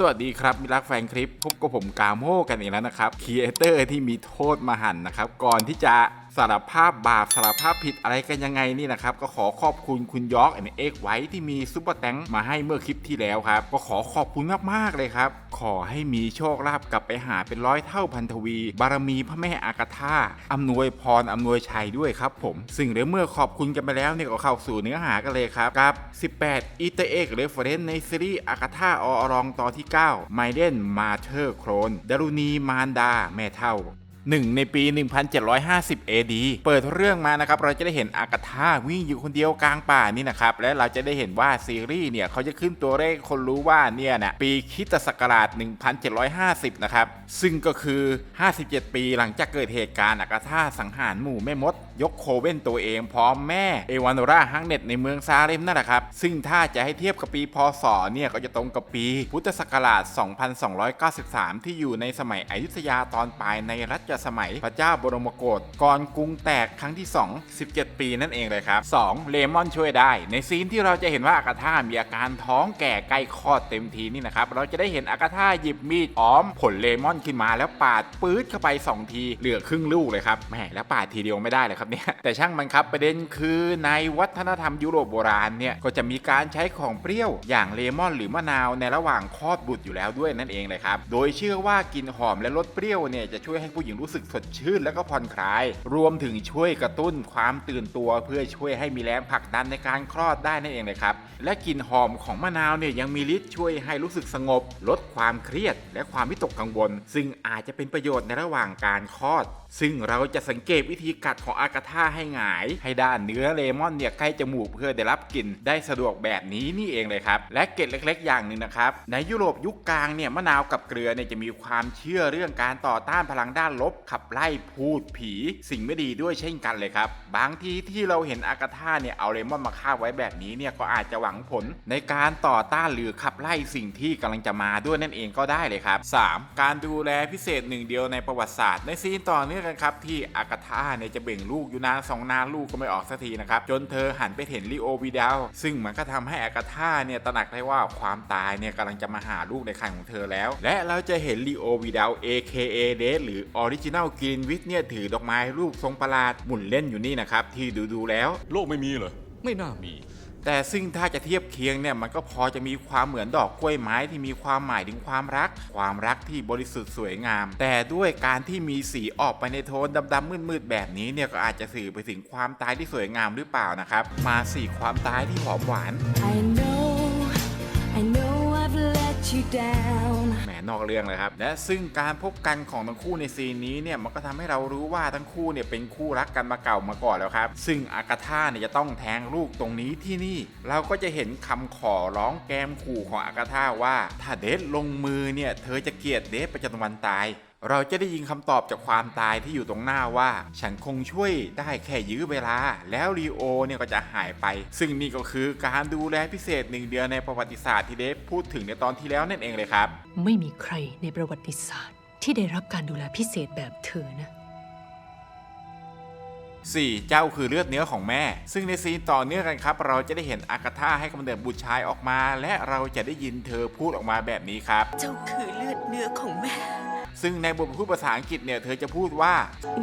สวัสดีครับมิรักแฟนคลิปพบกับผมกาโมกันอีกแล้วนะครับครีเอเตอร์ที่มีโทษมหันนะครับ ก่อนที่จะ สารภาพบาปสารภาพผิดอะไรกันยังไงนี่นะครับ ก็ขอขอบคุณคุณยอร์กแอนเอ็กไว้ที่มีซุปเปอร์แตงมาให้เมื่อคลิปที่แล้วครับ ก็ขอขอบคุณมากๆเลยครับ ขอให้มีโชคลาภกลับไปหาเป็นร้อยเท่าพันทวี บารมีพระแม่อากาธาอำนวยพรอำนวยชัยด้วยครับผม ซึ่งเดี๋ยวเมื่อขอบคุณกันไปแล้วเนี่ยก็เข้าสู่เนื้อหากันเลยครับกับ 18อีเตเอ็กเรฟเฟรนในซีรีส์อากาธาออรองตอนที่9ไมเดนมาเธอร์โครนดารุณีมารดาแม่เท่า หนึ่งในปี 1750 AD เปิดเรื่องมานะครับเราจะได้เห็นอากาธาวิ่งอยู่คนเดียวกลางป่านี่นะครับและเราจะได้เห็นว่าซีรีส์เนี่ยเขาจะขึ้นตัวเลขคนรู้ว่าเนี่ยนะปีคิตศักราช 1750 นะครับ ซึ่งก็คือ 57 ปีหลังจากเกิดเหตุการณ์อากาธาสังหารหมู่แม่มด ยกโคเว่นตัวเองพร้อมแม่เอวานราฮังเน็ตในเมืองซาเรมนั่นแหละครับ ซึ่งถ้าจะให้เทียบกับปีพศเนี่ยก็จะตรงกับปี พุทธศักราช 2293 ที่อยู่ในสมัยอยุธยาตอนปลายในรัชสมัยพระเจ้าบรมโกศก่อนกรุงแตกครั้งที่ 2 17 ปีนั่นเองเลยครับ 2. เลมอนช่วยได้ ในซีนที่เราจะเห็นว่าอากาธามีอาการท้องแก่ใกล้คลอดเต็มทีนี่นะครับเราจะได้เห็นอากาธาหยิบมีดอ้อมผลเลมอนขึ้นมาแล้วปาดปื๊ดเข้าไป 2 ทีเหลือครึ่งลูกเลยครับแหมแล้วปาดทีเดียวไม่ได้เลยครับเนี่ยแต่ช่างมันครับประเด็นคือในวัฒนธรรมยุโรปโบราณเนี่ยก็จะมีการใช้ของเปรี้ยวอย่างเลมอนหรือมะนาวในระหว่างคลอดบุตรอยู่แล้วด้วยนั่นเองเลยครับโดยเชื่อว่ากลิ่นหอมและรสเปรี้ยวเนี่ยจะช่วยให้ผู้หญิงรู้สึกสดชื่นและก็ผ่อนคลาย รวมถึงช่วยกระตุ้นความตื่นตัวเพื่อช่วยให้มีแรงผลักดันในการคลอดได้นั่นเองเลยครับและกลิ่นหอมของมะนาวเนี่ยยังมีฤทธิ์ช่วยให้รู้สึกสงบ ลดความเครียดและความวิตกกังวล ซึ่งอาจจะเป็นประโยชน์ในระหว่างการคลอด ซึ่งเราจะสังเกตวิธีกัดของอากาธาให้หงาย ให้ด้านเนื้อเลมอนเนี่ยใกล้จมูกเพื่อได้รับกลิ่นได้สะดวกแบบนี้นี่เองเลยครับ และเกร็ดเล็ก ๆ อย่างหนึ่งนะครับ ในยุโรปยุคกลางเนี่ยมะนาวกับเกลือเนี่ยจะมีความเชื่อเรื่องการต่อต้านพลังด้านลบ ขับไล่พูดผี สิ่งไม่ดีด้วยเช่นกันเลยครับ บางทีที่เราเห็นอากาธาเนี่ยเอาเลมอนมาคาบไว้แบบนี้เนี่ยก็อาจจะหวังผล ในการต่อต้านหรือขับไล่สิ่งที่กำลังจะมาด้วยนั่นเองก็ได้เลยครับ 3. การดูแลพิเศษหนึ่งเดียวในประวัติศาสตร์ในซีนต่อเนื่องกันครับที่อากาธาเนี่ยจะเบ่งลูกอยู่นานสองนานลูกก็ไม่ออกสักทีนะครับจนเธอหันไปเห็นลีโอวิดาลซึ่งมันก็ทำให้อากาธาเนี่ยตระหนักได้ว่าความตายเนี่ยกำลังจะมาหาลูกในคันของเธอแล้ว และเราจะเห็นลีโอวิดาล AKA เดสหรือออริจินัลกรีนวิทเนี่ยถือดอกไม้รูปทรงประหลาดหมุนเล่นอยู่นี่นะครับที่ดูดูแล้ว โลกไม่มีเหรอไม่น่ามี แต่ซึ่งถ้าจะเทียบเคียงเนี่ยมันก็พอจะมีความเหมือนดอกกล้วยไม้ที่มีความหมายถึงความรัก ความรักที่บริสุทธิ์สวยงาม แต่ด้วยการที่มีสีออกไปในโทนดำๆมืดๆแบบนี้เนี่ยก็อาจจะสื่อไปถึงความตายที่สวยงามหรือเปล่านะครับ มาสี่ความตายที่หอมหวาน I know, I know I've let you down. แหมนอกเรื่องเลยครับ และซึ่งการพบกันของทั้งคู่ในซีนนี้เนี่ยมันก็ทำให้เรารู้ว่าทั้งคู่เนี่ยเป็นคู่รักกันมาเก่ามาก่อนแล้วครับ ซึ่งอากาธาเนี่ยจะต้องแทงลูกตรงนี้ที่นี่ เราก็จะเห็นคำขอร้องแกมขู่ของอากาธาว่า ถ้าเดทลงมือเนี่ยเธอจะเกลียดเดทไปจนวันตายเราจะได้ยินคำตอบจากความตายที่อยู่ตรงหน้าว่า ฉันคงช่วยได้แค่ยื้อเวลา แล้วลีโอเนี่ยก็จะหายไป ซึ่งนี่ก็คือการดูแลพิเศษหนึ่งเดือนในประวัติศาสตร์ที่เดฟพูดถึงในตอนที่แล้วนั่นเองเลยครับไม่มีใครในประวัติศาสตร์ ที่ได้รับการดูแลพิเศษแบบเธอนะ 4. เจ้าคือเลือดเนื้อของแม่ ซึ่งในซีนต่อเนื่องกันครับ เราจะได้เห็นอากาธาให้กำเนิดบุตรชายออกมา และเราจะได้ยินเธอพูดออกมาแบบนี้ครับ เจ้าคือเลือดเนื้อของแม่ ซึ่งในบทพูดภาษาอังกฤษเนี่ยเธอจะพูดว่า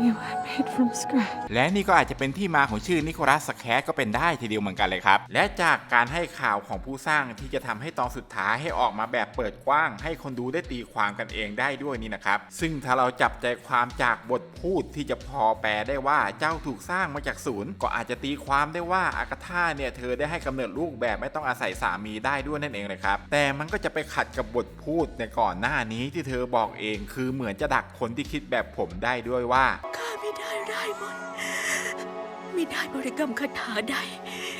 You are made from scratch. และนี่ก็อาจจะเป็นที่มาของชื่อนิโคลัสสแคสก็เป็นได้ทีเดียวเหมือนกันเลยครับ และจากการให้ข่าวของผู้สร้างที่จะทำให้ตอนสุดท้ายให้ออกมาแบบเปิดกว้าง ให้คนดูได้ตีความกันเองได้ด้วยนี่นะครับ ซึ่งถ้าเราจับใจความจากบทพูดที่จะพอแปลได้ว่าเจ้าถูกสร้างมาจากศูนย์ ก็อาจจะตีความได้ว่าอากาธาเนี่ยเธอได้ให้กำเนิดลูกแบบไม่ต้องอาศัยสามีได้ด้วยนั่นเองเลยครับแต่มันก็จะไปขัดกับบทพูดในก่อนหน้านี้ที่เธอบอกเองคือเหมือนจะดักคนที่คิดแบบผมได้ด้วยว่า ข้าไม่ได้ร่ายมนต์ไม่ได้บริกรรมคาถาใด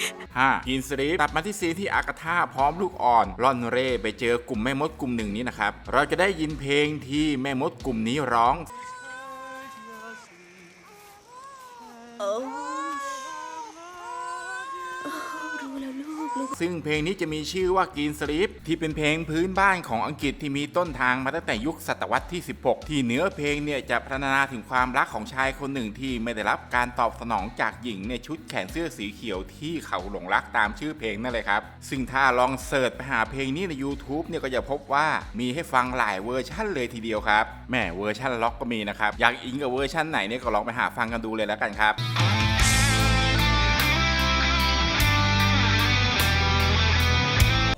5. กินสลีปตัดมาที่ซีนที่อากาธาพร้อมลูกอ่อนร่อนเร่ไปเจอกลุ่มแม่มดกลุ่มหนึ่งนี้นะครับ เราจะได้ยินเพลงที่แม่มดกลุ่มนี้ร้องโอ้โอ้รู้แล้วลูกลูกซซึ่งเพลงนี้จะมีชื่อว่า Green Sleep ที่เป็นเพลงพื้นบ้านของอังกฤษที่มีต้นทางมาตั้งแต่ยุคศตวรรษที่ 16 ที่เนื้อเพลงเนี่ยจะพรรณนาถึงความรักของชายคนหนึ่งที่ไม่ได้รับการตอบสนองจากหญิงในชุดแขนเสื้อสีเขียวที่เขาหลงรักตามชื่อเพลงนั่นเลยครับ ซึ่งถ้าลองเสิร์ชไปหาเพลงนี้ใน YouTube เนี่ยก็จะพบว่ามีให้ฟังหลายเวอร์ชั่นเลยทีเดียวครับแหม่เวอร์ชันล็อกก็มีนะครับอยากอิงกับเวอร์ชันไหนเนี่ยก็ลองไปหาฟังกันดูเลยแล้วกันครับ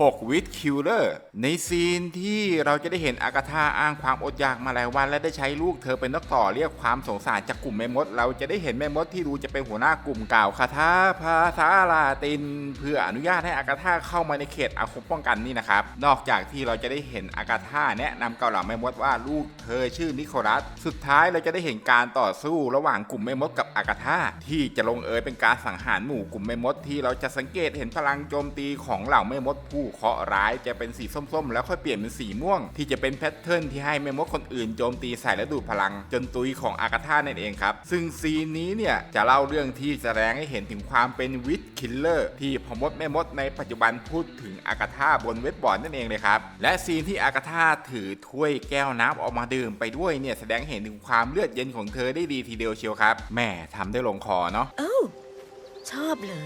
6วิดคิลเลอร์ในซีนที่เราจะได้เห็นอากาธาอ้างความอดอยากมาหลายวัน และได้ใช้ลูกเธอเป็นนกต่อเรียกความสงสารจากกลุ่มแม่มด เราจะได้เห็นแม่มดที่ดูจะเป็นหัวหน้ากลุ่มกล่าวคาถาภาษาลาติน เพื่ออนุญาตให้อากาธาเข้ามาในเขตอาคมป้องกันนี่นะครับ นอกจากที่เราจะได้เห็นอากาธาแนะนำเกาเหล่าแม่มดว่าลูกเธอชื่อนิโคลัส สุดท้ายเราจะได้เห็นการต่อสู้ระหว่างกลุ่มแม่มดกับอากาธาที่จะลงเอยเป็นการสังหารหมู่กลุ่มแม่มดที่เราจะสังเกตเห็นพลังโจมตีของเหล่าแม่มดผู้เคราะห์ร้ายจะเป็นสีส้มๆ แล้วค่อยเปลี่ยนเป็นสีม่วง ที่จะเป็นแพทเทิร์นที่ให้แม่มดคนอื่นโจมตีใส่และดูดพลัง จนตุยของอากาธานั่นเองครับ ซึ่งซีนนี้เนี่ยจะเล่าเรื่องที่แสดงให้เห็นถึงความเป็นวิทคิลเลอร์ที่พอมดแม่มดในปัจจุบันพูดถึงอากาธาบนเว็บบอร์ดนั่นเองเลยครับ และซีนที่อากาธาถือถ้วยแก้วน้ำออกมาดื่มไปด้วยเนี่ยแสดงให้เห็นถึงความเลือดเย็นของเธอได้ดีทีเดียวเชียวครับแม่ทำได้ลงคอเนาะเอ้าชอบเหรอ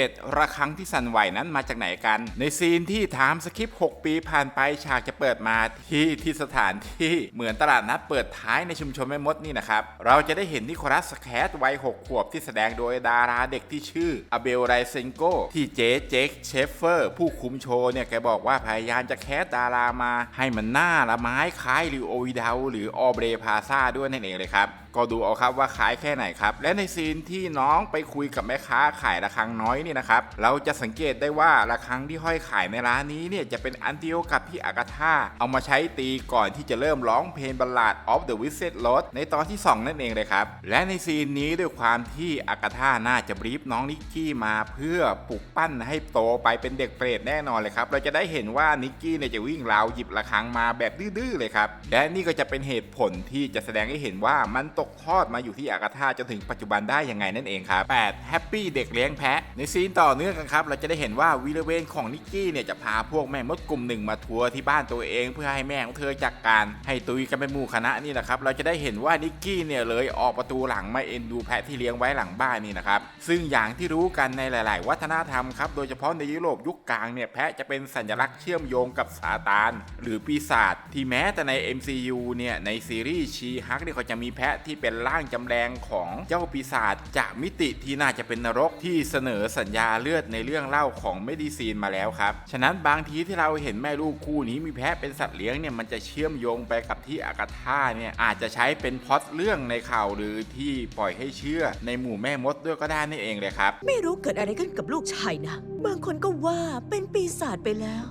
7 ระฆังที่สั่นไหวนั้นมาจากไหนกัน ในซีนที่ไทม์สคริปต์6 ปีผ่านไปฉากจะเปิดมาที่ที่สถานที่เหมือนตลาดนัดเปิดท้ายในชุมชนแม่มดนี่นะครับเราจะได้เห็นนิโคลัสแคทวัย6ขวบที่แสดงโดยดาราเด็กที่ชื่ออเบลไรเซนโกที่เจ๊เจ๊กเชฟเฟอร์ ผู้คุมโชว์เนี่ยแกบอกว่าพยายามจะแคสดารามาให้มันหน้าละไม้คล้ายริวโอวิดาหรือออเบรพาซาด้วยนั่นเองเลยครับ ก็ดูเอาครับว่าขายแค่ไหนครับ และในซีนที่น้องไปคุยกับแม่ค้าขายระฆังน้อยนี่นะครับ เราจะสังเกตได้ว่าระฆังที่ห้อยขายในร้านนี้เนี่ยจะเป็นอันเดียวกับที่อากาธาเอามาใช้ตีก่อนที่จะเริ่มร้องเพลงบัลลาด of the w i z a r d Lord ในตอนที่ 2 นั่นเองเลยครับ และในซีนนี้ด้วยความที่อากาธาน่าจะบรีฟน้องนิกกี้มาเพื่อปลุกปั้นให้โตไปเป็นเด็กเปรตแน่นอนเลยครับ เราจะได้เห็นว่านิกกี้เนี่ยจะวิ่งราวหยิบระฆังมาแบบดื้อๆเลยครับ และนี่ก็จะเป็นเหตุผลที่จะแสดงให้เห็นว่ามันโตกทอดมาอยู่ที่อากาธาจนถึงปัจจุบันได้ยังไงนั่นเองครับ 8. แฮปปี้เด็กเลี้ยงแพะ ในซีนต่อเนื่องกันครับ เราจะได้เห็นว่าวีรเวนของนิกกี้เนี่ยจะพาพวกแม่มดกลุ่มหนึ่งมาทัวร์ที่บ้านตัวเอง เพื่อให้แม่ของเธอจัดกการให้ตุยกันเป็นหมู่คณะนี่แหละครับ เราจะได้เห็นว่านิกกี้เนี่ยเลยออกประตูหลังมาเอ็นดูแพะที่เลี้ยงไว้หลังบ้านนี่นะครับ ซึ่งอย่างที่รู้กันในหลาย ๆ วัฒนธรรมครับ โดยเฉพาะในยุโรปยุคกลางเนี่ยแพะจะเป็นสัญลักษณ์เชื่อมโยงกับซาตาน หรือปีศาจที่แม้แต่ใน MCU เนี่ยในซีรีส์ชีฮักเนี่ยเขาจะมีแพะที่เป็นร่างจำแรงของเจ้าปีศาจจากมิติที่น่าจะเป็นนรกที่เสนอสัญญาเลือดในเรื่องเล่าของเมดิซีนมาแล้วครับ ฉะนั้นบางทีที่เราเห็นแม่ลูกคู่นี้มีแพะเป็นสัตว์เลี้ยงเนี่ยมันจะเชื่อมโยงไปกับที่อากาธาเนี่ยอาจจะใช้เป็นพอตเรื่องในข่าวหรือที่ปล่อยให้เชื่อในหมู่แม่มดด้วยก็ได้นั่เองเลยครับ ไม่รู้เกิดอะไรขึ้นกับลูกชายนะ บางคนก็ว่าเป็นปีศาจไปแล้ว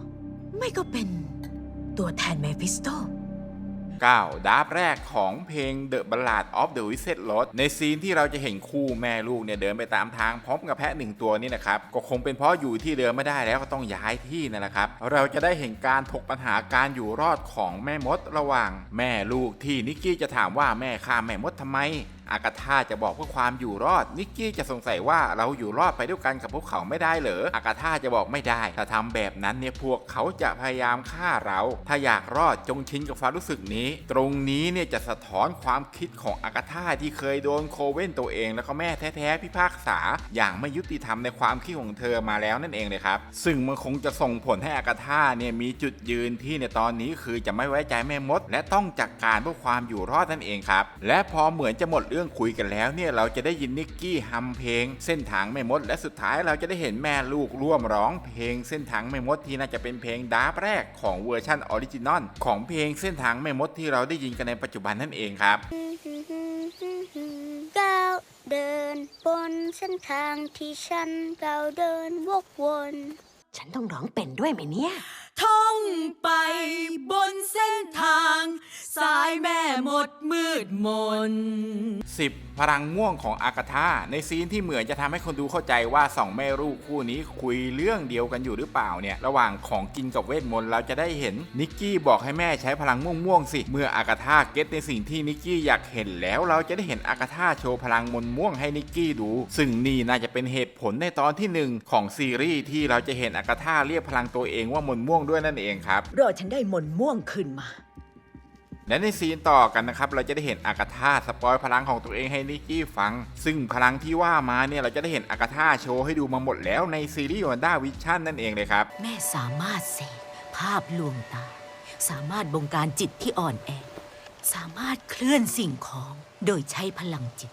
ไม่ก็เป็นตัวแทนเมฟิสโต 9 ดาร์ฟแรกของเพลง The Ballad of the Wizard Lord ในซีนที่เราจะเห็นคู่แม่ลูกเนี่ยเดินไปตามทางพร้อมกับแพะหนึ่งตัวนี่นะครับ ก็คงเป็นเพราะอยู่ที่เดิมไม่ได้แล้วก็ต้องย้ายที่นั่นแหละครับ เราจะได้เห็นการถกปัญหาการอยู่รอดของแม่มดระหว่าง แม่ลูกที่นิกกี้จะถามว่าแม่ฆ่าแม่มดทำไม อากาธาจะบอกเพื่อความอยู่รอด นิกกี้จะสงสัยว่าเราอยู่รอดไปด้วยกันกับพวกเขาไม่ได้เหรออากาธาจะบอกไม่ได้ ถ้าทำแบบนั้นเนี่ยพวกเขาจะพยายามฆ่าเรา ถ้าอยากรอดจงชินกับความรู้สึกนี้ ตรงนี้เนี่ยจะสะท้อนความคิดของอากาธาที่เคยโดนโคเว่นตัวเอง แล้วก็แม่แท้ๆพิพากษา อย่างไม่ยุติธรรมในความคิดของเธอมาแล้วนั่นเองเลยครับ ซึ่งมันคงจะส่งผลให้อากาธาเนี่ยมีจุดยืนที่ในตอนนี้คือจะไม่ไว้ใจแม่มด และต้องจัดกการเพื่อความอยู่รอดนั่นเองครับ และพอเหมือนจะหมดเรื่องคุยกันแล้วเนี่ยเราจะได้ยินนิกกี้ฮัมเพลง เส้นทางแม่มด และสุดท้ายเราจะได้เห็นแม่ลูกร่วมร้องเพลงเส้นทางแม่มดที่น่าจะเป็นเพลงดาร์ฟแรกของเวอร์ชันออริจินอลของเพลงเส้นทางแม่มดที่เราได้ยินกันในปัจจุบันนั่นเองครับก้าวเดินบนเส้นทางที่ฉันก้าวเดินวกวน ฉันต้องร้องเป็นด้วยไหมเนี่ย ท่องไปบนเส้นทาง สายแม่หมดมืดมน 10 พลังม่วงของอากาธาในซีนที่เหมือนจะทำให้คนดูเข้าใจว่าสองแม่ลูกคู่นี้คุยเรื่องเดียวกันอยู่หรือเปล่าเนี่ย ระหว่างของกินกับเวทมนต์เราจะได้เห็นนิกกี้บอกให้แม่ใช้พลังม่วงม่วงๆสิ เมื่ออากาธาเก็ตในสิ่งที่นิกกี้อยากเห็นแล้วเราจะได้เห็นอากาธาโชว์พลังมนต์ม่วงให้นิกกี้ดู ซึ่งนี่น่าจะเป็นเหตุผลในตอนที่หนึ่งของซีรีส์ที่เราจะเห็นอากาธาเรียกพลังตัวเองว่ามนต์ม่วงด้วยนั่นเองครับ รอฉันได้มนต์ม่วงขึ้นมา และในซีนต่อกันนะครับ เราจะได้เห็นอากาธาสปอยพลังของตัวเองให้นิกกี้ฟัง ซึ่งพลังที่ว่ามาเนี่ยเราจะได้เห็นอากาธาโชว์ให้ดูมาหมดแล้วในซีรีส์วันด้าวิชั่นนั่นเองเลยครับ แม่สามารถเสกภาพลวงตา สามารถบงการจิตที่อ่อนแอ สามารถเคลื่อนสิ่งของโดยใช้พลังจิต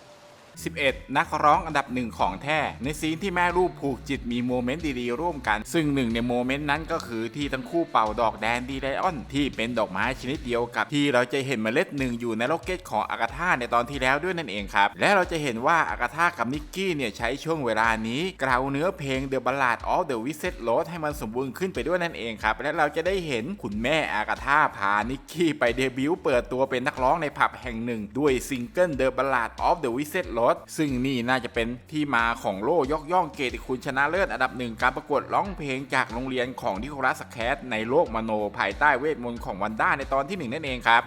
11 นักร้องอันดับหนึ่งของแท้ ในซีนที่แม่ลูกผูกจิตมีโมเมนต์ดีๆร่วมกัน ซึ่งหนึ่งในโมเมนต์นั้นก็คือที่ทั้งคู่เป่าดอกแดนดีไลออน ที่เป็นดอกไม้ชนิดเดียวกับที่เราจะเห็นเมล็ดหนึ่งอยู่ในโรเก็ตของอากาธาในตอนที่แล้วด้วยนั่นเองครับ และเราจะเห็นว่าอากาธากับนิกกี้เนี่ยใช้ช่วงเวลานี้กล่าวเนื้อเพลง The Ballad of the Wizard Road ให้มันสมบูรณ์ขึ้นไปด้วยนั่นเองครับ และเราจะได้เห็นคุณแม่อากาธาพานิกกี้ไปเดบิวต์เปิดตัวเป็นนักร้องในผับแห่งหนึ่ง ด้วยซิงเกิล The Ballad of the Wizard Road ซึ่งนี่น่าจะเป็นที่มาของโล่ยกย่องเกียรติคุณชนะเลิศอันดับหนึ่งการประกวดร้องเพลงจากโรงเรียนของนิโคลัสแคสในโลกมโนภายใต้เวทมนต์ของวันด้าในตอนที่หนึ่งนั่นเองครับ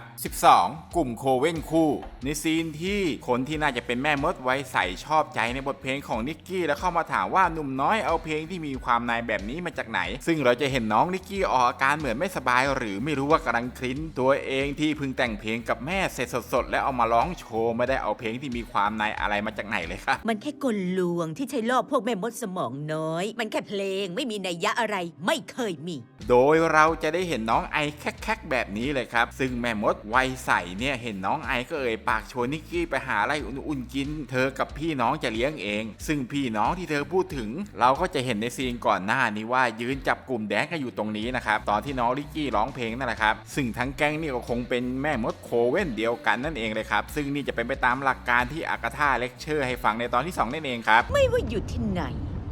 12 กลุ่มโคเว่นคู่ ในซีนที่คนที่น่าจะเป็นแม่มดไว้ใส่ชอบใจในบทเพลงของนิกกี้แล้วเข้ามาถามว่าหนุ่มน้อยเอาเพลงที่มีความในแบบนี้มาจากไหน ซึ่งเราจะเห็นน้องนิกกี้ออกอาการเหมือนไม่สบาย หรือไม่รู้ว่ากำลังคลิ้นตัวเองที่เพิ่งแต่งเพลงกับแม่เสร็จสดๆแล้วเอามาร้องโชว์ไม่ได้เอาเพลงที่มีความในอะไรมาจากไหนเลยครับ มันแค่กลลวงที่ใช้ล่อพวกแม่มดสมองน้อย มันแค่เพลงไม่มีนัยยะอะไรไม่เคยมี โดยเราจะได้เห็นน้องไอแคกๆแบบนี้เลยครับ ซึ่งแม่มดวัยใสเนี่ยเห็นน้องไอก็เอ่ยปากชวนนิกกี้ไปหาอะไรอุ่นๆกิน เธอกับพี่น้องจะเลี้ยงเอง ซึ่งพี่น้องที่เธอพูดถึง เราก็จะเห็นในซีนก่อนหน้านี้ว่ายืนจับกลุ่มแดนกันอยู่ตรงนี้นะครับตอนที่น้องลิกกี้ร้องเพลงนั่นแหละครับซึ่งทั้งแก๊งนี่ก็คงเป็นแม่มดโคเว่นเดียวกันนั่นเองเลยครับซึ่งนี่จะเป็นไปตามหลักการที่อากาธาเลคเชอร์ให้ฟังในตอนที่สองนั่นเองครับ ไม่ว่าอยู่ที่ไหน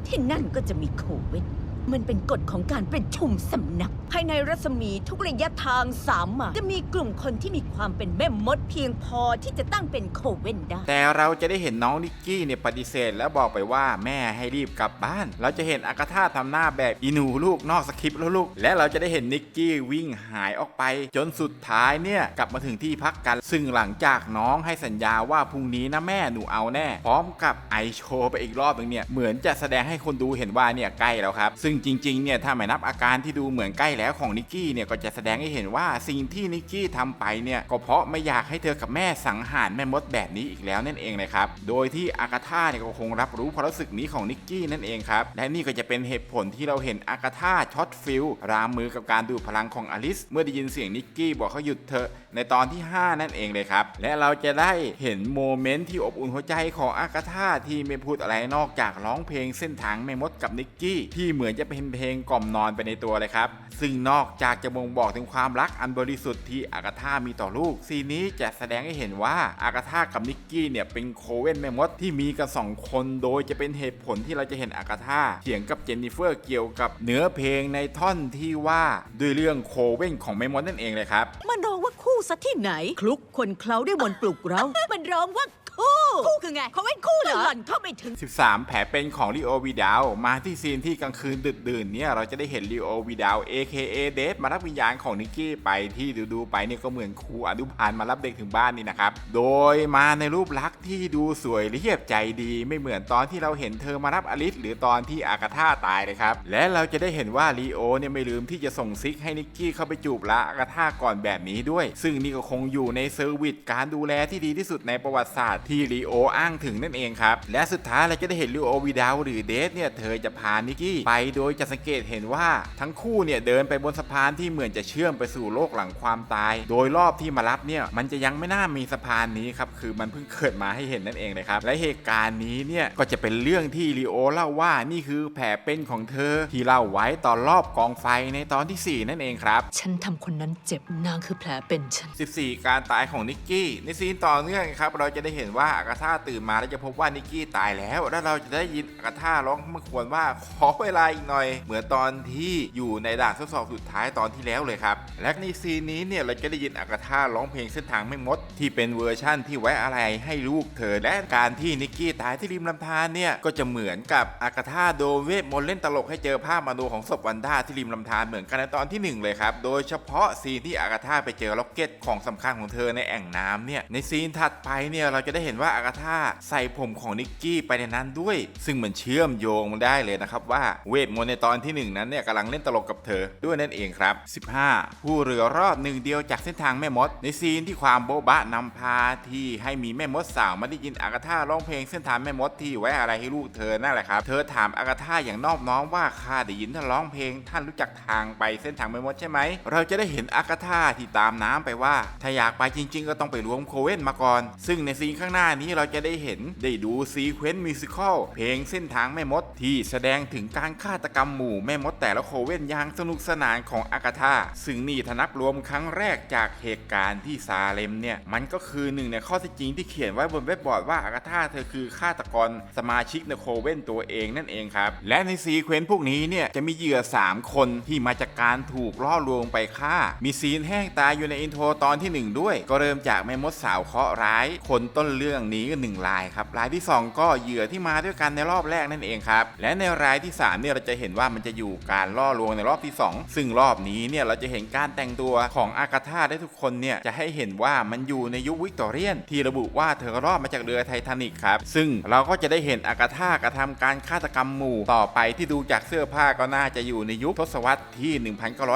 ที่นั่นก็จะมีโควิด มันเป็นกฎของการประชุมสำนัก ภายในรัศมีทุกระยะทางสามหมาจะมีกลุ่มคนที่มีความเป็นแม่มดเพียงพอที่จะตั้งเป็นโคเวนได้ แต่เราจะได้เห็นน้องนิกกี้เนี่ยปฏิเสธแล้วบอกไปว่าแม่ให้รีบกลับบ้าน เราจะเห็นอากาธาทำหน้าแบบอีหนูลูกนอกสคริปต์แล้วลูก และเราจะได้เห็นนิกกี้วิ่งหายออกไป จนสุดท้ายเนี่ยกลับมาถึงที่พักกัน ซึ่งหลังจากน้องให้สัญญาว่าพรุ่งนี้นะแม่หนูเอาแน่ พร้อมกับไอโชว์ไปอีกรอบหนึงเนี่ยเหมือนจะแสดงให้คนดูเห็นว่าเนี่ยใกล้แล้วครับซึ่งจริงๆเนี่ยถ้าไม่นับอาการที่ดูเหมือนใกล้แล้วของนิกกี้เนี่ยก็จะแสดงให้เห็นว่าสิ่งที่นิกกี้ทำไปเนี่ยก็เพราะไม่อยากให้เธอกับแม่สังหารแม่มดแบบนี้อีกแล้วนั่นเองเลยครับโดยที่อากาธาเนี่ยก็คงรับรู้ความรู้สึกนี้ของนิกกี้นั่นเองครับและนี่ก็จะเป็นเหตุผลที่เราเห็นอากาธาช็อตฟิลรามมือกับการดูดพลังของอลิส เมื่อได้ยินเสียงนิกกี้บอกเขาหยุดเถอะในตอนที่ 5 นั่นเองเลยครับ และเราจะได้เห็นโมเมนต์ที่อบอุ่นหัวใจของอากาธาที่ไม่พูดอะไรนอกจากร้องเพลงเส้นทางแม่มดกับนิกกี้ที่เหมือนจะเป็นเพลงกล่อมนอนไปในตัวเลยครับ ซึ่งนอกจากจะบ่งบอกถึงความรักอันบริสุทธิ์ที่อากาธามีต่อลูก ซีนนี้จะแสดงให้เห็นว่าอากาธากับนิกกี้เนี่ยเป็นโคเว่นแม่มดที่มีกันสองคน โดยจะเป็นเหตุผลที่เราจะเห็นอากาธาเถียงกับเจนนิเฟอร์เกี่ยวกับเนื้อเพลงในท่อนที่ว่าด้วยเรื่องโคเว่นของแม่มดนั่นเองเลยครับ มันร้องว่าคู่ซะที่ไหน คลุกคนเคล้าด้วยมนปลุกเรา มันร้องว่า คู่ คู่คือไงเขาเป็นคู่เหรอหล่อนเข้าไม่ถึง 13 แผลเป็นของลีโอวีดาวมาที่ซีนที่กลางคืนดึกดื่นเนี่ยเราจะได้เห็นลีโอวีดาว AKA เดฟมารับวิญญาณของนิกกี้ไปที่ดูๆไปเนี่ยก็เหมือนครูอนุบาลมารับเด็กถึงบ้านนี่นะครับ โดยมาในรูปลักษณ์ที่ดูสวยเรียบใจดีไม่เหมือนตอนที่เราเห็นเธอมารับอลิสหรือตอนที่อากาธาตายเลยครับ และเราจะได้เห็นว่าลีโอเนี่ยไม่ลืมที่จะส่งซิกให้นิกกี้เข้าไปจูบละอากาธาก่อนแบบนี้ด้วย ซึ่งนี่ก็คงอยู่ในเซอร์วิสการดูแลที่ดีที่สุดในประวัติศาสตร์ที่ลีโออ้างถึงนั่นเองครับ และสุดท้ายเราจะได้เห็นลีโอวีดาวหรือเดทเนี่ยเธอจะพานิกกี้ไปโดยจะสังเกตเห็นว่าทั้งคู่เนี่ยเดินไปบนสะพานที่เหมือนจะเชื่อมไปสู่โลกหลังความตาย โดยรอบที่มารับเนี่ยมันจะยังไม่น่ามีสะพานนี้ครับคือมันเพิ่งเกิดมาให้เห็นนั่นเองเลยครับและเหตุการณ์นี้เนี่ยก็จะเป็นเรื่องที่ลีโอเล่าว่านี่คือแผลเป็นของเธอที่เล่าไว้ตอนรอบกองไฟในตอนทีสี่4 นั่นเองครับฉันทำคนนั้นเจ็บนางคือแผลเป็นฉัน 14 การตายของนิกกี้ในซีนต่อเนื่องครับเราจะได้เห็นว่าอากาธาตื่นมาแล้วจะพบว่านิกกี้ตายแล้ว แล้วเราจะได้ยินอากาธาร้องเมื่อควรว่าขอเวลาอีกหน่อย เหมือนตอนที่อยู่ในด่านทดสอบสุดท้ายตอนที่แล้วเลยครับ และในซีนนี้เนี่ยเราจะได้ยินอากาธาร้องเพลงเส้นทางไม่มด ที่เป็นเวอร์ชั่นที่ไว้อะไรให้ลูกเธอ และการที่นิกกี้ตายที่ริมลำธารเนี่ยก็จะเหมือนกับอากาธาโดนเวทมนต์เล่นตลกให้เจอภาพมาโนของศพวันด้าที่ริมลำธารเหมือนกันในตอนที่หนึ่งเลยครับ โดยเฉพาะซีนที่อากาธาไปเจอล็อกเก็ตของสำคัญของเธอในแอ่งน้ำเนี่ยในซีนถัดไปเนี่ยเราจะได้เห็นว่าอากาธาใส่ผมของนิกกี้ไปในนั้นด้วย ซึ่งมันเชื่อมโยงได้เลยนะครับว่าเวทมนต์ในตอนที่หนึ่งนั้นเนี่ยกำลังเล่นตลกกับเธอด้วยนั่นเองครับ 15 ผู้เรือรอดหนึ่งเดียวจากเส้นทางแม่มด ในซีนที่ความโบ๊ะบะนำพาที่ให้มีแม่มดสาวมาได้ยินอากาธาร้องเพลงเส้นทางแม่มดที่ไว้อะไรให้ลูกเธอนั่นแหละครับเธอถามอากาธาอย่างนอบน้อมว่าข้าได้ยินท่านร้องเพลง ท่านรู้จักทางไปเส้นทางแม่มดใช่ไหมเราจะได้เห็นอากาธาที่ตามน้ำไปว่า ถ้าอยากไปจริง ๆ ก็ต้องไปรวมโคเว่นมาก่อน ซึ่งในซีนข้างหน้านี้เราจะได้เห็นได้ดูซีเควนต์มิวสิควลเพลงเส้นทางแม่มด ที่แสดงถึงการฆาตกรรมหมู่แม่มดแต่ละโคเว่นอย่างสนุกสนานของอากาธาซึ่งนี่ถนับรวมครั้งแรกจากเหตุการณ์ที่ซาเลมเนี่ย มันก็คือหนึ่งในข้อเท็จจริงที่เขียนไว้บนเว็บบอร์ดว่าอากาธาเธอคือฆาตกรสมาชิกในโคเว่นตัวเองนั่นเองครับ และในซีเควนต์พวกนี้เนี่ยจะมีเหยื่อ 3 คนที่มาจากการถูกล่อลวงไปฆ่า มีซีนแห้งตายอยู่ในอินโทรตอนที่ 1 ด้วย ก็เริ่มจากแม่มดสาวเคราะห์ร้าย คนต้นเรื่องนี้ก็หนึ่งรายครับรายที่ 2 ก็เหยื่อที่มาด้วยกันในรอบแรกนั่นเองครับและในรายที่3เนี่ยเราจะเห็นว่ามันจะอยู่การล่อลวงในรอบที่ 2 ซึ่งรอบนี้เนี่ยเราจะเห็นการแต่งตัวของอากาธาได้ทุกคนเนี่ยจะให้เห็นว่ามันอยู่ในยุควิกตอเรียน ที่ระบุว่าเธอรอดมาจากเรือไททานิกครับซึ่งเราก็จะได้เห็นอากาธากระทำการฆาตกรรมหมู่ต่อไปที่ดูจากเสื้อผ้าก็น่าจะอยู่ในยุคทศวรรษที่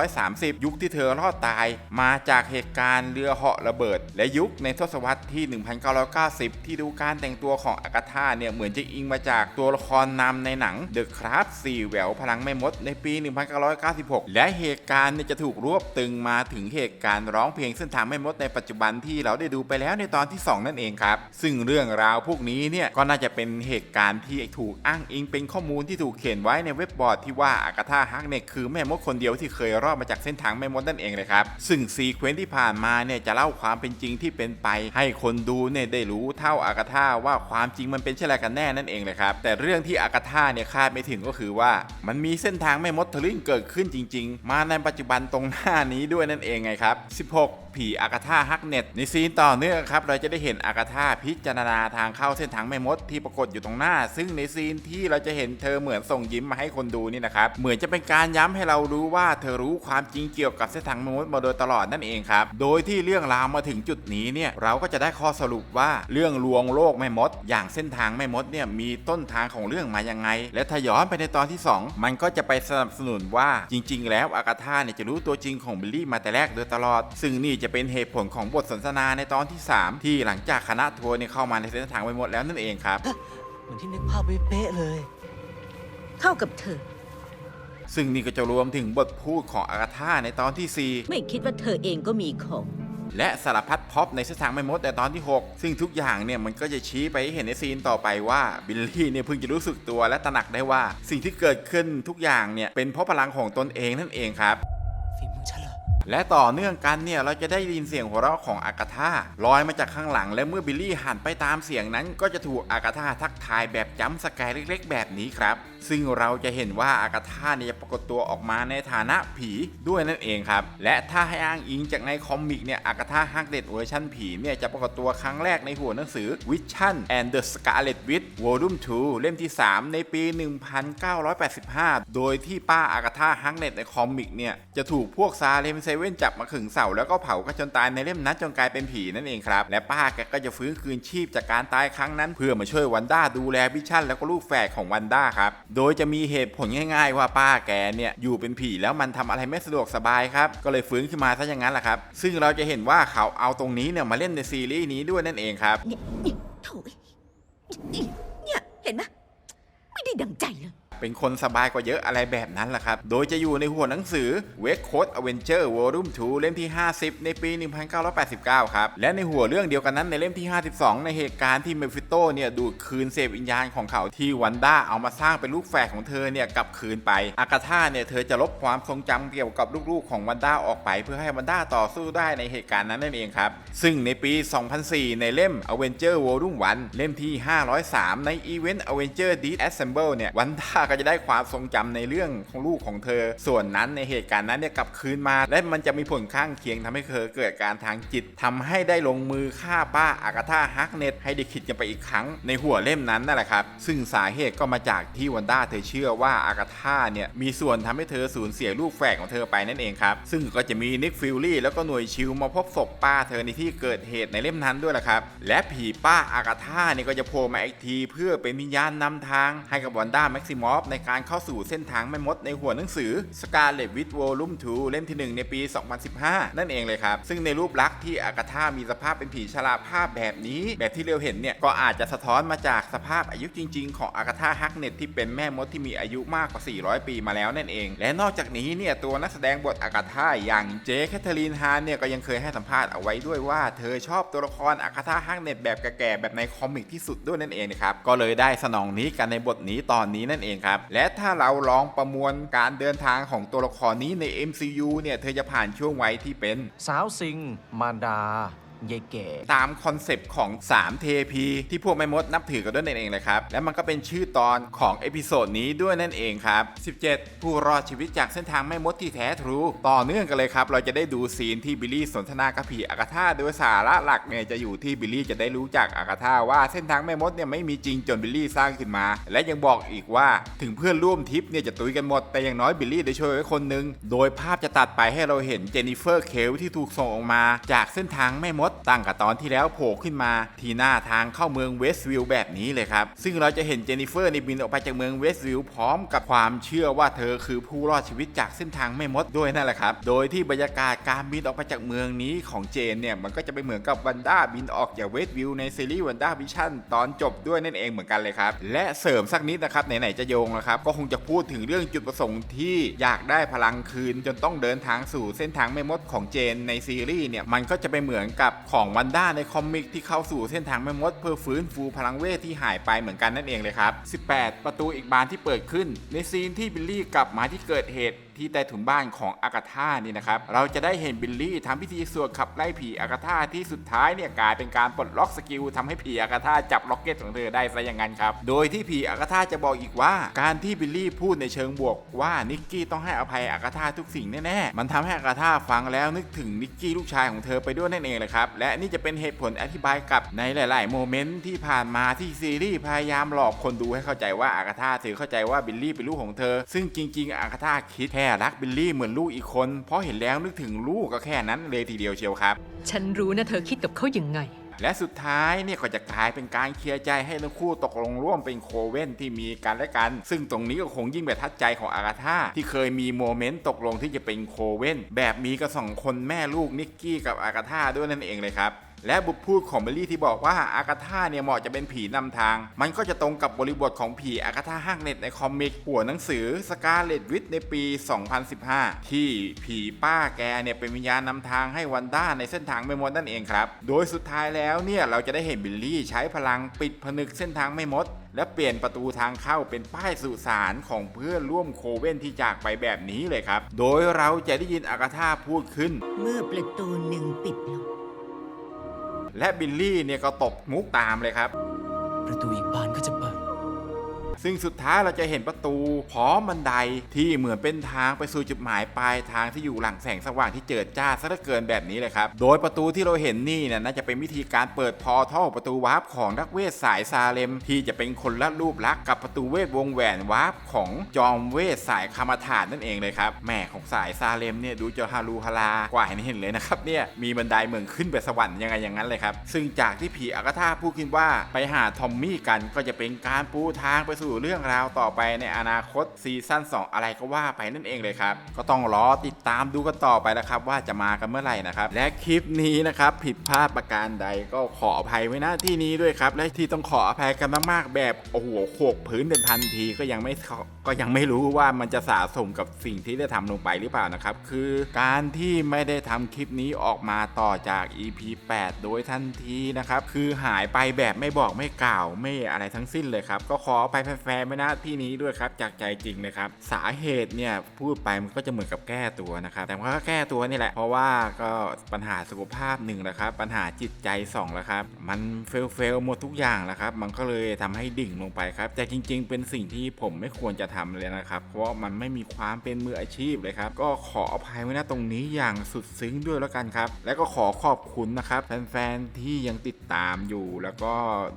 1930 ยุคที่เธอรอดตาย มาจากเหตุการณ์เรือเหาะระเบิด และยุคในทศวรรษที่ 1990ที่ดูการแต่งตัวของอากาธาเนี่ยเหมือนจะอิงมาจากตัวละครนำในหนัง The Craft สี่แหววพลังแม่มดในปี 1996 และเหตุการณ์เนี่ยจะถูกรวบตึงมาถึงเหตุการณ์ร้องเพลงเส้นทางแม่มดในปัจจุบันที่เราได้ดูไปแล้วในตอนที่ 2 นั่นเองครับ ซึ่งเรื่องราวพวกนี้เนี่ยก็น่าจะเป็นเหตุการณ์ที่ถูกอ้างอิงเป็นข้อมูลที่ถูกเขียนไว้ในเว็บบอร์ดที่ว่าอากาธาฮักเนี่ยคือแม่มดคนเดียวที่เคยรอดมาจากเส้นทางแม่มดนั่นเองเลยครับซึ่งซีเควนต์ที่ผ่านมาเนี่ยจะเล่าความเป็นจริงที่เป็นไปให้คนดูเนี่ยได้รู้เท่าอากาธาว่าความจริงมันเป็นเช่นไรกันแน่นั่นเองเลยครับแต่เรื่องที่อากาธาเนี่ยคาดไม่ถึงก็คือว่า มันมีเส้นทางแม่มดทะลึ่งเกิดขึ้นจริง ๆ มาในปัจจุบันตรงหน้านี้ด้วยนั่นเองไงครับ 16ผีอากาธาฮักเน็ตในซีนต่อเนื่องครับเราจะได้เห็นอากาธาพิจารณาทางเข้าเส้นทางแม่มดที่ปรากฏอยู่ตรงหน้า ซึ่งในซีนที่เราจะเห็นเธอเหมือนส่งยิ้มมาให้คนดูนี่นะครับเหมือนจะเป็นการย้ำให้เรารู้ว่าเธอรู้ความจริงเกี่ยวกับเส้นทางแม่มดมาโดยตลอดนั่นเองครับโดยที่เรื่องราวมาถึงจุดนี้เนี่ยเราก็จะได้ข้อสรุปว่าเรื่องลวงโลกแม่มด อย่างเส้นทางแม่มดเนี่ยมีต้นทางของเรื่องมายังไง และถ้าย้อนไปในตอนที่ 2 มันก็จะไปสนับสนุนว่าจริง ๆ แล้วอากาธาเนี่ยจะรู้ตัวจริงของบิลลี่มาแต่แรกโดยตลอด ซึ่งนี่จะเป็นเหตุผลของบทสนทนาในตอนที่ 3 ที่หลังจากคณะทัวร์เนี่ยเข้ามาในเส้นทางไปหมดแล้วนั่นเองครับเหมือนที่นึกภาพไว้เป๊ะเลย เข้ากับเธอ ซึ่งนี่ก็จะรวมถึงบทพูดของอากาธาในตอนที่4ไม่คิดว่าเธอเองก็มีของ และสารพัดพ็อปในเส้นทางไม่มดในตอนที่ 6 ซึ่งทุกอย่างเนี่ยมันก็จะชี้ไปให้เห็นในซีนต่อไปว่าบิลลี่เนี่ยเพิ่งจะรู้สึกตัวและตระหนักได้ว่า สิ่งที่เกิดขึ้นทุกอย่างเนี่ยเป็นเพราะพลังของตนเองนั่นเองครับฝีมือฉันเหรอและต่อเนื่องกันเนี่ยเราจะได้ยินเสียงหัวเราะของอากาธาลอยมาจากข้างหลัง และเมื่อบิลลี่หันไปตามเสียงนั้น ก็จะถูกอากาธาทักทายแบบจ้ำสกร์เล็ก ๆ แบบนี้ครับ ซึ่งเราจะเห็นว่าอากาธาเนี่ยจะปรากฏตัวออกมาในฐานะผีด้วยนั่นเองครับ และถ้าให้อ้างอิงจากในคอมิกเนี่ยอากาธาฮักเด็ดเวอร์ชันผีเนี่ยจะปรากฏตัวครั้งแรกในหัวหนังสือ Vision and the Scarlet Witch Volume 2 เล่มที่ 3 ในปี 1985 โดยที่ป้าอากาธาฮักเน็ตในคอมิกเนี่ยจะถูกพวกซาเลมเซเว่นจับมาขึงเสาแล้วก็เผากันจนตายในเล่มนั้นจนกลายเป็นผีนั่นเองครับ และป้าแกก็จะฟื้นคืนชีพจากการตายครั้งนั้น เพื่อมาช่วยวันด้าดูแลวิชั่นแล้วก็ลูกแฝดของวันด้าครับโดยจะมีเหตุผลง่าย ๆ ว่าป้าแกเนี่ยอยู่เป็นผีแล้วมันทำอะไรไม่สะดวกสบายครับ ก็เลยฟื้นขึ้นมาซะอย่างนั้นแหละครับ ซึ่งเราจะเห็นว่าเขาเอาตรงนี้เนี่ยมาเล่นในซีรีส์นี้ด้วยนั่นเองครับเนี่ยเนี่ยโถ่เนี่ยเห็นไหมไม่ได้ดังใจเลย เป็นคนสบายกว่าเยอะอะไรแบบนั้นแหละครับ โดยจะอยู่ในหัวหนังสือ West Coast Avenger Volume 2 เล่มที่ 50 ในปี 1989 ครับ และในหัวเรื่องเดียวกันนั้นในเล่มที่ 52 ในเหตุการณ์ที่เมฟิโตเนี่ยดูดคืนเศษวิญญาณของเขาที่วันด้าเอามาสร้างเป็นลูกแฝดของเธอเนี่ยกลับคืนไป อากาธาเนี่ยเธอจะลบความทรงจำเกี่ยวกับลูกๆของวันด้าออกไป เพื่อให้วันด้าต่อสู้ได้ในเหตุการณ์นั้นนั่นเองครับ ซึ่งในปี 2004 ในเล่ม Avenger Volume 1 เล่มที่ 503 ในอีเวนต์ Avenger Deed Assemble เนี่ยวันด้าก็จะได้ความทรงจำในเรื่องของลูกของเธอ ส่วนนั้นในเหตุการณ์นั้นเนี่ยกลับคืนมา และมันจะมีผลข้างเคียงทำให้เธอเกิดการทางจิตทำให้ได้ลงมือฆ่าป้าอากาธาฮักเน็ตให้ได้คิดกันไปอีกครั้งในหัวเล่มนั้นนั่นแหละครับ ซึ่งสาเหตุก็มาจากที่วันด้าเธอเชื่อว่าอากาธาเนี่ยมีส่วนทำให้เธอสูญเสียลูกแฝดของเธอไปนั่นเองครับซึ่งก็จะมีนิกฟิลลี่แล้วก็หน่วยชิลมาพบศพป้าเธอในที่เกิดเหตุในเล่มนั้นด้วยแหละครับและผีป้าอากาธาเนี่ยก็จะโผล่มาอีกที เพื่อเป็นวิญญาณนำทางให้กับวันด้าแม็กซิมอฟในการเข้าสู่เส้นทางแม่มดในหัวหนังสือ Scarlet Witch Volume 2 เล่มที่ 1 ในปี 2015 นั่นเองเลยครับ ซึ่งในรูปลักษณ์ที่อากาธามีสภาพเป็นผีชราภาพแบบนี้ แบบที่เราเห็นเนี่ย ก็อาจจะสะท้อนมาจากสภาพอายุจริง ๆ ของอากาธาฮักเน็ตที่เป็นแม่มดที่มีอายุมากกว่า 400 ปีมาแล้วนั่นเอง และนอกจากนี้เนี่ยตัวนักแสดงบทอากาธาอย่างเจแคทเธอรีนฮานเนี่ยก็ยังเคยให้สัมภาษณ์เอาไว้ด้วยว่าเธอชอบตัวละครอากาธาฮักเน็ตแบบแก่ๆแบบในคอมิกที่สุดด้วยนั่นเองนะครับก็เลยได้สนองนี้กันในบทนี้ตอนนี้นั่นเองครับ และถ้าเราลองประมวลการเดินทางของตัวละครนี้ใน MCU เนี่ย เธอจะผ่านช่วงวัยที่เป็น สาวซิง มารดา ยายแก่ ตามคอนเซปต์ของ3เทพีที่พวกแม่มดนับถือกันด้วยนั่นเองเลยครับ และมันก็เป็นชื่อตอนของเอพิโซดนี้ด้วยนั่นเองครับ 17 ผู้รอดชีวิตจากเส้นทางแม่มดที่แท้ทรู ต่อเนื่องกันเลยครับ เราจะได้ดูซีนที่บิลลี่สนทนากับผีอากาธาโดยสาระหลักเนี่ยจะอยู่ที่บิลลี่จะได้รู้จักอากาธาว่าเส้นทางแม่มดเนี่ยไม่มีจริงจนบิลลี่สร้างขึ้นมา และยังบอกอีกว่าถึงเพื่อนร่วมทริปเนี่ยจะตุยกันหมดแต่อย่างน้อยบิลลี่ได้ช่วยไว้คนหนึ่งโดยภาพจะตัดไปให้เราเห็นเจนนิเฟอร์เคลที่ถูกส่งออกมา จากเส้นทางแม่มดตั้งกับตอนที่แล้วโผล่ขึ้นมาที่หน้าทางเข้าเมืองเวสต์วิลล์แบบนี้เลยครับ ซึ่งเราจะเห็นเจนนิเฟอร์ในบินออกไปจากเมืองเวสต์วิลล์พร้อมกับความเชื่อว่าเธอคือผู้รอดชีวิตจากเส้นทางแม่มดด้วยนั่นแหละครับ โดยที่บรรยากาศการบินออกไปจากเมืองนี้ของเจนเนี่ยมันก็จะไปเหมือนกับวันด้าบินออกจากเวสต์วิลล์ในซีรีส์วันด้าวิชั่นตอนจบด้วยนั่นเองเหมือนกันเลยครับและเสริมสักนิดนะครับไหนๆจะโยงนะครับก็คงจะพูดถึงเรื่องจุดประสงค์ที่อยากได้พลังคืน จนต้องเดินทางสู่เส้นทางแม่มดของเจนในซีรีส์เนี่ยมันก็จะไปเหมือนกับของวันด้าในคอมิกที่เข้าสู่เส้นทางแม่มดเพื่อฟื้นฟูพลังเวทที่หายไปเหมือนกันนั่นเองเลยครับ 18 ประตูอีกบานที่เปิดขึ้น ในซีนที่บิลลี่กลับมาที่เกิดเหตุที่ใต้ถุนบ้านของอากาธานี่นะครับ เราจะได้เห็นบิลลี่ทำพิธีสวดขับไล่ผีอากาธาที่สุดท้ายเนี่ยกลายเป็นการปลดล็อกสกิลทำให้ผีอากาธาจับล็อกเก็ตของเธอได้ซะอย่างนั้นครับ โดยที่ผีอากาธาจะบอกอีกว่า การที่บิลลี่พูดในเชิงบวกว่านิกกี้ต้องให้อภัยอากาธาทุกสิ่งแน่ๆ มันทำให้อากาธาฟังแล้วนึกถึงนิกกี้ลูกชายของเธอไปด้วยนั่นเองเลยครับ และนี่จะเป็นเหตุผลอธิบายกับในหลาย ๆ โมเมนต์ที่ผ่านมาที่ซีรีส์พยายามหลอกคนดูให้เข้าใจว่าอากาธาถือเข้าใจว่าบิลลี่เป็นลูกของเธอ ซึ่งจริง ๆอากาธาคิดแค่รักบิลลี่เหมือนลูกอีกคน เพราะเห็นแล้วนึกถึงลูกก็แค่นั้นเลยทีเดียวเชียวครับ ฉันรู้นะเธอคิดกับเขาอย่างไง และสุดท้ายเนี่ยก็จะกลายเป็นการเคลียร์ใจให้ทั้งคู่ตกลงร่วมเป็นโคเว่นที่มีกันและกัน ซึ่งตรงนี้ก็คงยิ่งไปทัดใจของอากาธาที่เคยมีโมเมนต์ตกลงที่จะเป็นโคเว่นแบบมีกับสองคนแม่ลูกนิกกี้กับอากาธาด้วยนั่นเองเลยครับ และบุตรพูดของเบลลี่ที่บอกว่าอากาธาเนี่ยเหมาะจะเป็นผีนำทาง มันก็จะตรงกับบริบทของผีอากาธาห้างเน็ตในคอมิกหัวหนังสือสกาเลตวิทในปี 2015 ที่ผีป้าแกเนี่ยเป็นวิญญาณนำทางให้วันด้าในเส้นทางไม่มดนั่นเองครับ โดยสุดท้ายแล้วเนี่ยเราจะได้เห็นบิลลี่ใช้พลังปิดผนึกเส้นทางไม่มดและเปลี่ยนประตูทางเข้าเป็นป้ายสุสานของเพื่อนร่วมโคเว่นที่จากไปแบบนี้เลยครับ โดยเราจะได้ยินอากาธาพูดขึ้น เมื่อประตูหนึ่งปิดลง และบิลลี่เนี่ยก็ตบมุกตามเลยครับ ประตูอีกบานก็จะเปิด ซึ่งสุดท้ายเราจะเห็นประตูพร้อมบันไดที่เหมือนเป็นทางไปสู่จุดหมายปลายทางที่อยู่หลังแสงสว่างที่เจิดจ้าซะเหลือเกินแบบนี้เลยครับ โดยประตูที่เราเห็นนี่เนี่ยน่าจะเป็นวิธีการเปิดพอท่อประตูวาร์ปของนักเวทสายซาเลม ที่จะเป็นคนละรูปลักษ์กับประตูเวทวงแหวนวาร์ปของจอมเวทสายคามาถานนั่นเองเลยครับแม่ของสายซาเลมเนี่ยดูจะฮารูฮารากว่าเห็นเห็นเลยนะครับเนี่ยมีบันไดเหมือนขึ้นไปสวรรค์ยังไงอย่างนั้นเลยครับซึ่งจากที่ผีอากาธาพูดขึ้นว่าไปหาทอมมี่กันก็จะเป็นการปูทางไปสู่สู่เรื่องราวต่อไปในอนาคตซีซั่น2 อะไรก็ว่าไปนั่นเองเลยครับ ก็ต้องรอติดตามดูกันต่อไปนะครับ ว่าจะมากันเมื่อไหร่นะครับ และคลิปนี้นะครับผิดพลาดประการใดก็ขออภัยไว้หน้าที่นี้ด้วยครับ และที่ต้องขออภัยกันมากๆแบบโอ้โหโขกพื้นเป็นพันทีก็ยังไม่ก็ยังไม่รู้ว่ามันจะสะสมกับสิ่งที่ได้ทำลงไปหรือเปล่านะครับ คือการที่ไม่ได้ทำคลิปนี้ออกมาต่อจาก EP 8 โดยทันทีนะครับ คือหายไปแบบไม่บอกไม่กล่าวไม่อะไรทั้งสิ้นเลยครับ ก็ขอไปแฟนๆไม่นะที่นี้ด้วยครับจากใจจริงเลยครับสาเหตุเนี่ยพูดไปมันก็จะเหมือนกับแก้ตัวนะครับแต่ว่าก็แก้ตัวนี่แหละ เพราะว่าก็ปัญหาสุขภาพหนึ่งแล้วครับปัญหาจิตใจสองแล้วครับมันเฟลเฟลหมดทุกอย่างแล้วครับมันก็เลยทำให้ดิ่งลงไปครับแต่จริง ๆ เป็นสิ่งที่ผมไม่ควรจะทำเลยนะครับ เพราะมันไม่มีความเป็นมืออาชีพเลยครับก็ขออภัยไว้นะตรงนี้อย่างสุดซึ้งด้วยแล้วกันครับ และก็ขอขอบคุณนะครับแฟนๆที่ยังติดตามอยู่ แล้วก็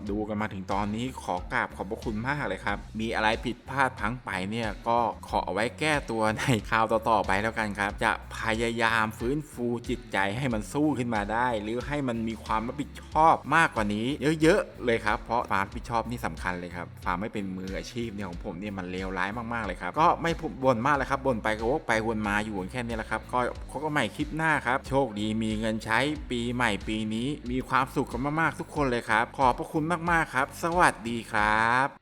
ดูกันมาถึงตอนนี้ขอกราบขอบพระคุณมากเลยครับมีอะไรผิดพลาดพังไปเนี่ยก็ขอเอาไว้แก้ตัวในคราวต่อๆไปแล้วกันครับ จะพยายามฟื้นฟูจิตใจให้มันสู้ขึ้นมาได้ หรือให้มันมีความรับผิดชอบมากกว่านี้เยอะๆเลยครับ เพราะความรับผิดชอบนี่สำคัญเลยครับความไม่เป็นมืออาชีพเนี่ยของผมเนี่ยมันเลวร้ายมากๆเลยครับ ก็ไม่บ่นมากเลยครับบ่นไปก็วกไปวนมาอยู่แค่นี้แหละครับ ก็พบกันใหม่คลิปหน้าครับ โชคดีมีเงินใช้ปีใหม่ปีนี้ มีความสุขกันมากๆทุกคนเลยครับ ขอบพระคุณมากๆครับ สวัสดีครับ